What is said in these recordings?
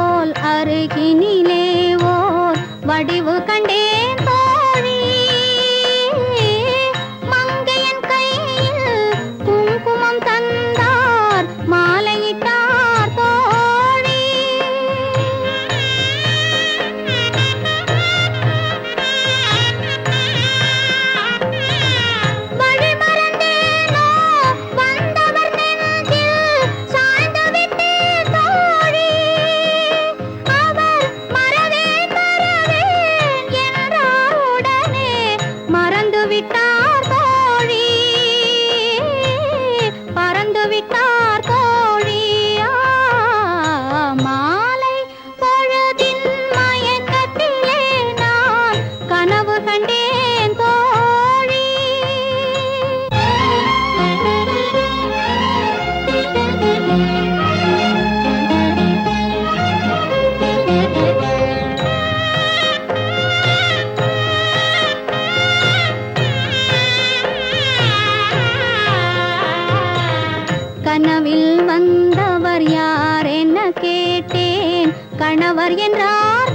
போல் அருகினிலே ஓர் வடிவு கண்டேன். கனவில் வந்தவர் யார்? என்ன கேட்டேன்? கணவர் என்றார்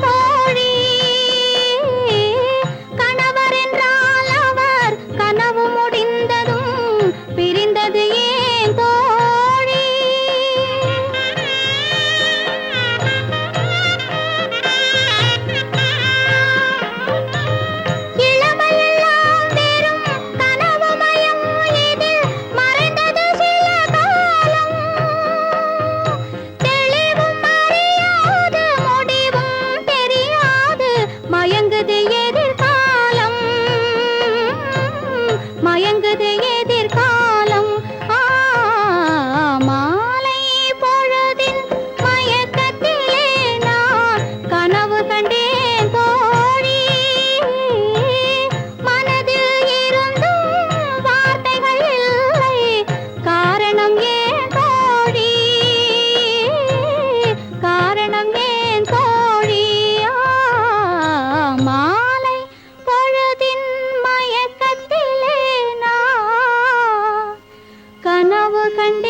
மயக்கத்திலே நான் கனவு கண்டேன்